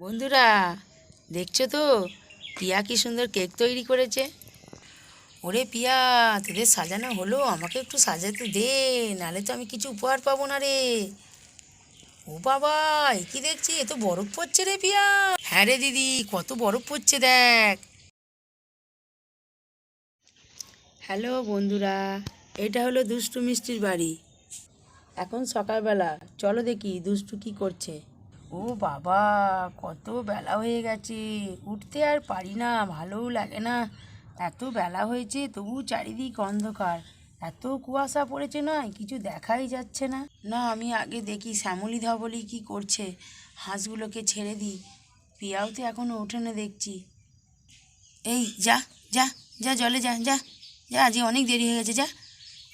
বন্ধুরা, দেখছ তো? পিয়া কি সুন্দর কেক তৈরি করেছে? ওরে পিয়া, তোদের সাজানো হলো, আমাকে একটু সাজাতে দে, নালে তো আমি কিছু উপহার পাবো না রে। ও বাবা, এ কি দেখছি? এ তো বরফ পড়ছে রে পিয়া। হ্যাঁ রে দিদি, কত বরফ পড়ছে দেখ। হ্যালো বন্ধুরা, এটা হলো দুষ্টু মিষ্টির বাড়ি। এখন সকালবেলা, চলো দেখি দুষ্টু কি করছে। ও বাবা, কত বেলা হয়ে গেছে। উঠতে আর পারি না, ভালোও লাগে না। এত বেলা হয়েছে তবু চারিদিক অন্ধকার। এত কুয়াশা পড়েছে নয় কিছু দেখাই যাচ্ছে না। না, আমি আগে দেখি, শ্যামলী ধবলি কি করছে। হাঁসগুলোকে ছেড়ে দিই। পিয়াও তো এখনও ওঠে না দেখছি। এই, যা যা যা, জলে যা যা যা আজকে অনেক দেরি হয়ে গেছে, যা।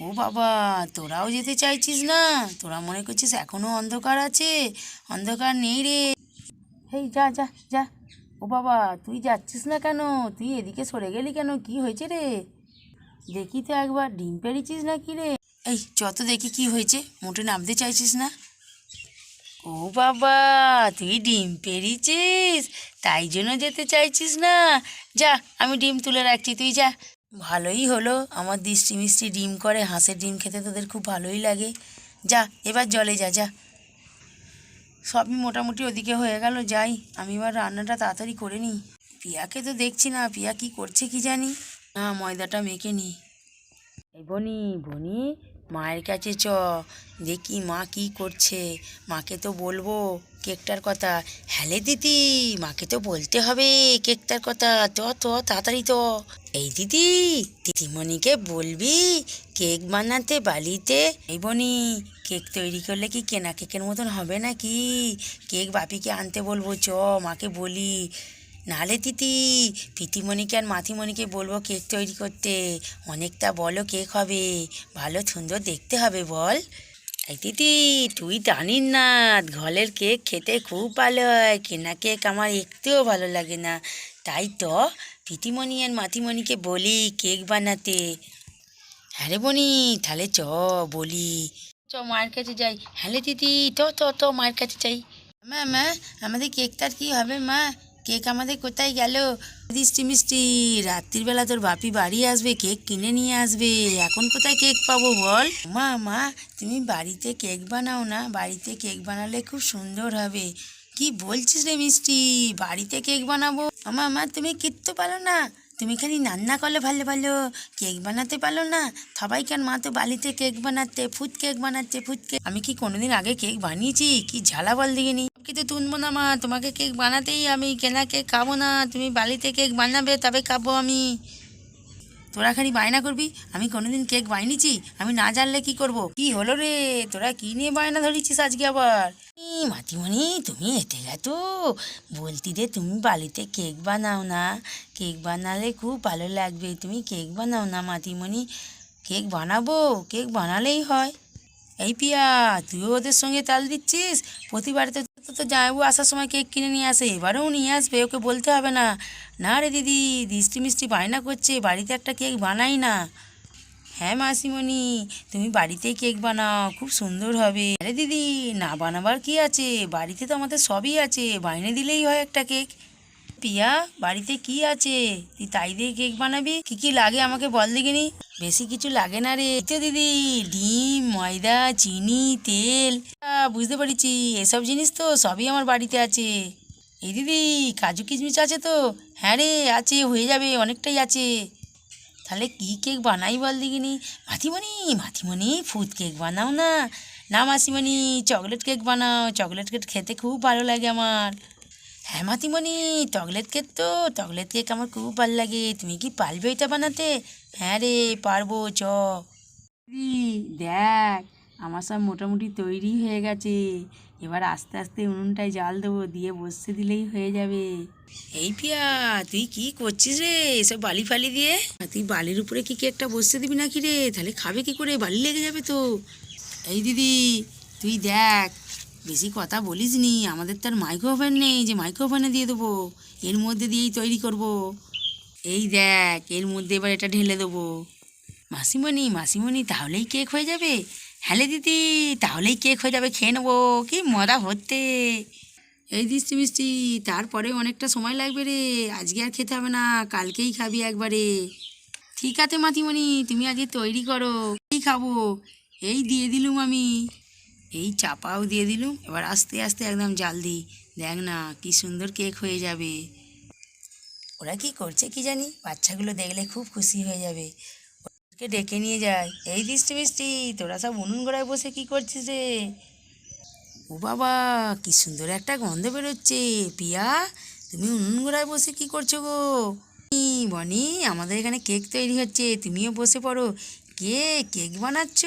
ও বাবা, তোরাও যেতে চাইছিস না? তোরা মনে করছিস এখনও অন্ধকার আছে? অন্ধকার নেই রে। হেই, যা যা যা। ও বাবা, তুই যাচ্ছিস না কেন? তুই এদিকে সরে গেলি কেন? কি হয়েছে রে? দেখি তো একবার, ডিম পেরেছিস না কি রে? এই, যত দেখি কি হয়েছে মোটে নামতে চাইছিস না? ও বাবা, তুই ডিম পেরিছিস তাই জন্য যেতে চাইছিস না? যা, আমি ডিম তুলে রাখছি, তুই যা। ভালোই হলো। আমার দৃষ্টি মিষ্টি ডিম করে, হাঁসের ডিম খেতে তোদের খুব ভালোই লাগে। যা, এবার জলে যা যা। সবই মোটামুটি ওদিকে হয়ে গেল, যাই। আমি এবার রান্নাটা তাড়াতাড়ি করে নিই। পিয়াকে তো দেখছি না, পিয়া কি করছে কি জানি। না, ময়দাটা মেখে নিই। বনি বনি মায়ের কাছে চ। দেখি মা কি করছে। মাকে তো বলব কেকটার কথা। হ্যালে দিদি, মাকে তো বলতে হবে কেকটার কথা। চ চ, তাড়াতাড়ি তো এই দিদি, দিদিমণিকে বলবি কেক বানাতে বালিতে? এই বনি, কেক তৈরি করলে কি কেনা কেকের মতন হবে নাকি? কেক বাপিকে আনতে বলব, চ, মাকে বলি। নালে তিতি পিতিমণিকে আর মাথিমণিকে বলব কেক তৈরি করতে। অনেকটা বলো কেক হবে। ভালো সুন্দর দেখতে হবে বল। এই দিদি, তুই জানিস না, ঘরের কেক খেতে খুব ভালো হয়। কেনা কেক আমার একটুও ভালো লাগে না। তাই তো পিতিমণি আর মাথিমণিকে বলি কেক বানাতে। হ্যাঁ বনি, তাহলে চ, বলি। চ, মায়ের কাছে যাই। হ্যাঁ দিদি তো তো তো মায়ের কাছে যাই। মা মা, আমাদের কেকটার কি হবে মা? কেক আমাদের কোথায় গেল? মিষ্টি মিষ্টি রাত্রিবেলা তোর বাপি বাড়ি আসবে, কেক কিনে নিয়ে আসবে। এখন কোথায় কেক পাবো বল? মা মা, তুমি বাড়িতে কেক বানাও না। বাড়িতে কেক বানালে খুব সুন্দর হবে। কি বলছিস রে মিষ্টি? বাড়িতে কেক বানাবো? আমা, মা, তুমি কিচ্ছু পারো না। তুমি খালি রান্না করলে ভালো ভালো। কেক বানাতে পারো না। সবাই কেন মা তো বালিতে কেক বানাতে ফুড কেক বানাচ্ছে ফুড কেক। আমি কি কোনোদিন আগে কেক বানিয়েছি? কি ঝালা বল দেখিনি। কিন্তু তুনবো না মা, তোমাকে কেক বানাতেই আমি, কেনা কেক খাব না, তুমি বালিতে কেক বানাবে, তবে খাব আমি। তোরা খালি বায়না করবি, আমি কোনোদিন কেক বানিয়েছি, আমি না জানলে কি করব? কি হলো রে? তোরা কি নিয়ে বায়না ধরেছিস আজকে আবার? মাতিমণি, তুমি এতে গেছো বলতি রে তুমি বালিতে কেক বানাও না। কেক বানালে খুব ভালো লাগবে, তুমি কেক বানাও না মাতিমণি। কেক বানাবো, কেক বানালেই হয়। এই পিয়া, তুইও ওদের সঙ্গে তাল দিচ্ছিস? প্রতিবারে তো তো জামাইবু আসার সময় কেক কিনে নিয়ে আসে, এবারেও নিয়ে আসবে, ওকে বলতে হবে না। না রে দিদি, দৃষ্টি মিষ্টি বায়না করছে, বাড়িতে একটা কেক বানাই না। হ্যাঁ মাসিমণি, তুমি বাড়িতেই কেক বানাও, খুব সুন্দর হবে। আরে দিদি, না বানাবার কি আছে? বাড়িতে তো আমাদের সবই আছে বাইনে দিলেই হয় একটা কেক। পিয়া, বাড়িতে কি আছে? তুই তাই দিয়ে কেক বানাবি? কি কি লাগে আমাকে বল দেখিনি? বেশি কিছু লাগে না রে। তো দিদি, ডিম, ময়দা, চিনি, তেল। বুঝতে পেরেছি, এসব জিনিস তো সবই আমার বাড়িতে আছে। এই দিদি, কাজু কিশমিশ আছে তো? হ্যাঁ রে, আছে, হয়ে যাবে, অনেকটাই আছে। তাহলে কি কেক বানাই বল দেখিনি? মাথিমণি মাথিমণি ফুড কেক বানাও না। না মাসিমণি চকলেট কেক বানাও। চকলেট কেক খেতে খুব ভালো লাগে আমার। হ্যাঁ মাতিমণি চকলেট কেক তো চকলেট কেক আমার খুব ভালো লাগে। তুমি কি পারবে এটা বানাতে? হ্যাঁ রে পারব চ। দেখ আমার সব মোটামুটি তৈরি হয়ে গেছে। এবার আস্তে আস্তে উনুনটায় জাল দেবো দিয়ে বসতে দিলেই হয়ে যাবে। এই পিয়া তুই কি করছিস রে এসব বালি ফালি দিয়ে? তুই বালির উপরে কি কেকটা বসতে দিবি নাকি রে? তাহলে খাবে কি করে? বালি লেগে যাবে তো। এই দিদি তুই দেখ বেশি কথা বলিস নি, আমাদের তো আর মাইক্রোওভেন নেই যে মাইক্রোওভেনে দিয়ে দেবো, এর মধ্যে দিয়েই তৈরি করব। এই দেখ, এর মধ্যে এবার এটা ঢেলে দেবো। মাসিমণি মাসিমণি, তাহলেই কেক হয়ে যাবে। হ্যালে দিদি, তাহলেই কেক হয়ে যাবে, খেয়ে নেব, কি মজা হতে এই দিচ্ছি মিষ্টি, তারপরে অনেকটা সময় লাগবে রে, আজকে আর খেতে হবে না, কালকেই খাবি একবারে। ঠিক আছে মাতিমণি তুমি আগে তৈরি করো এই খাব? এই দিয়ে দিলুম আমি। এই চাপাও দিয়ে দিলুম, এবার আস্তে আস্তে একদম জাল দিই। দেখ না, কি সুন্দর কেক হয়ে যাবে। ওরা কি করছে কি জানি? বাচ্চাগুলো দেখলে খুব খুশি হয়ে যাবে। ওদেরকে ডেকে নিয়ে যায়। এই দৃষ্টি মিষ্টি, তোরা সব উনুন গোড়ায় বসে কি করছিস রে? ও বাবা, কি সুন্দর একটা গন্ধ বেরোচ্ছে। পিয়া, তুমি উনুন গোড়ায় বসে কি করছ গো? বনি আমাদের এখানে কেক তৈরি হচ্ছে, তুমিও বসে পড়ো। কে কেক বানাচ্ছ?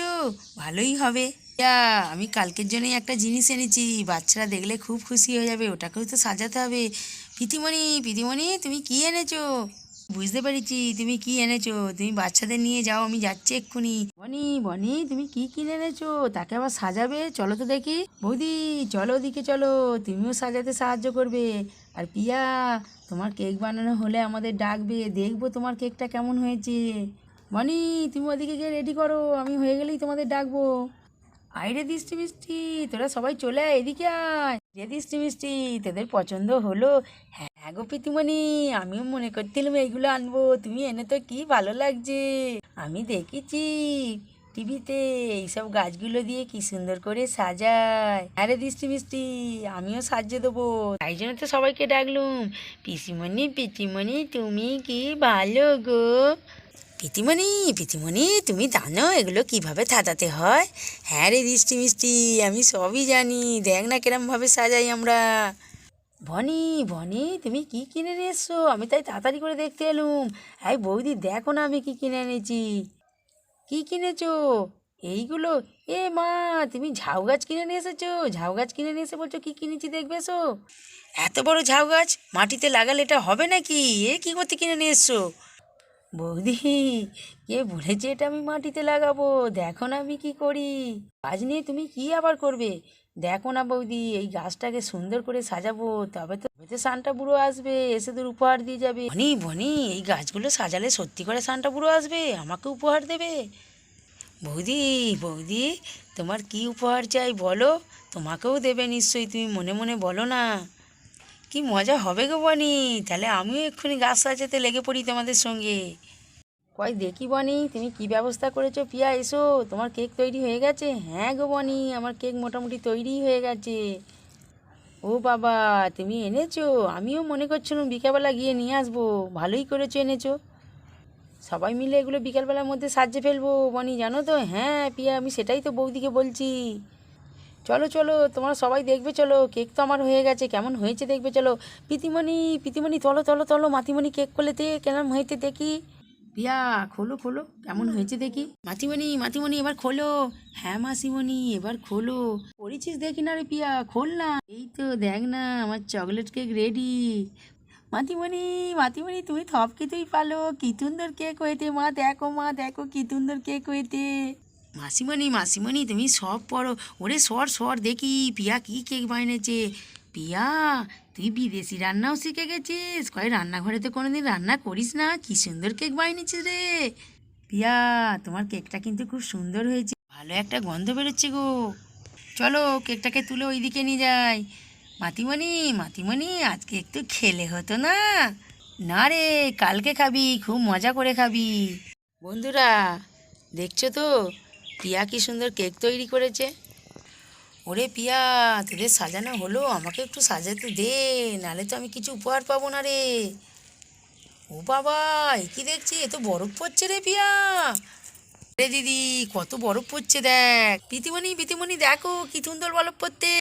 ভালোই হবে। পিয়া আমি কালকের জন্যই একটা জিনিস এনেছি, বাচ্চারা দেখলে খুব খুশি হয়ে যাবে, ওটাকেও তো সাজাতে হবে। প্রীতিমণি প্রীতিমণি তুমি কি এনেছো? বুঝতে পেরেছি, তুমি কি এনেছো? তুমি বাচ্চাদের নিয়ে যাও, আমি যাচ্ছি এক্ষুনি। বনি বনি, তুমি কি কিনে এনেছো? তাকে আবার সাজাবে? চলো তো দেখি। বৌদি, চলো ওদিকে চলো, তুমিও সাজাতে সাহায্য করবে। আর পিয়া, তোমার কেক বানানো হলে আমাদের ডাকবে, দেখব তোমার কেকটা কেমন হয়েছে। বনি, তুমি ওদিকে গিয়ে রেডি করো, আমি হয়ে গেলেই তোমাদের ডাকবো। আইরে দৃষ্টি মিষ্টি, তোরা সবাই চলে আয়, এদিকে আয়। রে দৃষ্টি মিষ্টি, তোদের পছন্দ হলো। হ্যাঁ গো পিতুমণি, আমিও মনে করছিলাম এইগুলো আনব, তুমি এনে তো কি ভালো লাগছে। আমি দেখেছি টিভিতে এইসব গাছগুলো দিয়ে কি সুন্দর করে সাজায়। আরে দৃষ্টি মিষ্টি, আমিও সাজিয়ে দেবো। তাই জন্য তো সবাইকে ডাকলুম। পিসিমণি পিসিমণি তুমি কি ভালো গো? পিতিমণি পিতিমণি, তুমি জানো এগুলো কীভাবে সাজাতে হয়? হ্যাঁ রে দৃষ্টি মিষ্টি, আমি সবই জানি। দেখ না কিরমভাবে সাজাই আমরা। ভনি ভনি তুমি কি কিনে নিয়ে এসছো? আমি তাই তাড়াতাড়ি করে দেখতে এলুম। এই বৌদি, দেখো না আমি কি কিনে এনেছি। কি কিনেছো? এইগুলো? এ মা, তুমি ঝাউ গাছ কিনে নিয়ে এসেছ? ঝাউ গাছ কিনে নিয়ে এসে বলছো কি কিনেছি দেখবে এসো এত বড় ঝাউ গাছ? মাটিতে লাগালে এটা হবে নাকি? এ কি করতে কিনে নিয়ে এসছো? বৌদি, কে বলেছে এটা আমি মাটিতে লাগাবো? দেখো না আমি কি করি। কাজ নিয়ে তুমি কি আবার করবে? দেখো না বৌদি, এই গাছটাকে সুন্দর করে সাজাবো, তবে তো তবে তো সানটা বুড়ো আসবে, এসে তোর উপহার দিয়ে যাবে। বনি বনি, এই গাছগুলো সাজালে সত্যি করে সানটা বুড়ো আসবে, আমাকে উপহার দেবে। বৌদি বৌদি, তোমার কি উপহার চাই বলো? তোমাকেও দেবে নিশ্চয়ই, তুমি মনে মনে বলো না। কি মজা হবে গো বনি? তাহলে আমিও এক্ষুনি গাছ সাজাতে লেগে পড়ি তোমাদের সঙ্গে। কয় দেখি বনি, তুমি কি ব্যবস্থা করেছ পিয়া, এসো। তোমার কেক তৈরি হয়ে গেছে? হ্যাঁ গো বনি, আমার কেক মোটামুটি তৈরি হয়ে গেছে। ও বাবা, তুমি এনেছো? আমিও মনে করছিলাম বিকালবেলা গিয়ে নিয়ে আসব। ভালোই করেছ এনেছো। সবাই মিলে এগুলো বিকালবেলার মধ্যে সাজিয়ে ফেলব বনি, জানো তো? হ্যাঁ পিয়া, আমি সেটাই তো বৌদিকে বলছি। চলো চলো, তোমরা সবাই দেখবে, চলো, কেক তো আমার হয়ে গেছে, কেমন হয়েছে দেখবে, চলো। পিতিমণি পিতিমণি, তলো তলো তলো, মাতিমণি কেক করলে দে, কেমন হয়েছে দেখি। পিয়া খোলো খোলো, কেমন হয়েছে দেখি। মাতিমণি মাতিমণি, এবার খোলো। হ্যাঁ মাসিমণি, এবার খোলো। করেছিস দেখি না রে পিয়া, খোল না। এই তো, দেখ না, আমার চকলেট কেক রেডি মাতিমণি মাতিমণি, তুমি থপ কিছুই পালো। কি সুন্দর কেক হয়েছে, মা, দেখো মা, দেখো, কি সুন্দর কেক হয়েছে। মাসিমণি মাসিমণি, তুমি সব পড়ো। ওরে সর সর, দেখি, পিয়া কি কেক বানিয়েছে? পিয়া, তুই বিদেশি রান্নাও শিখে গেছিস? কয় রান্নাঘরে তো কোনোদিন রান্না করিস না? কি সুন্দর কেক বানিয়েছিস রে। পিয়া, তোমার কেকটা কিন্তু খুব সুন্দর হয়েছে। ভালো একটা গন্ধ বেরোচ্ছে গো। চলো, কেকটাকে তুলে ওইদিকে নিয়ে যাই। মাতিমণি মাতিমণি, আজকে একটু খেলে হতো না? না রে, কালকে খাবি, খুব মজা করে খাবি। বন্ধুরা, দেখছ তো? পিয়া কি সুন্দর কেক তৈরি করেছে? ওরে পিয়া, তোদের সাজানো হলো, আমাকে একটু সাজাতে দে, নালে তো আমি কিছু উপহার পাবো না রে। ও বাবা, এ কি দেখছি, এ তো বরফ পড়ছে রে পিয়া। রে দিদি, কত বরফ পড়ছে দেখ। পিতিমণি পিতিমণি, দেখো কি সুন্দর বরফ পড়তে।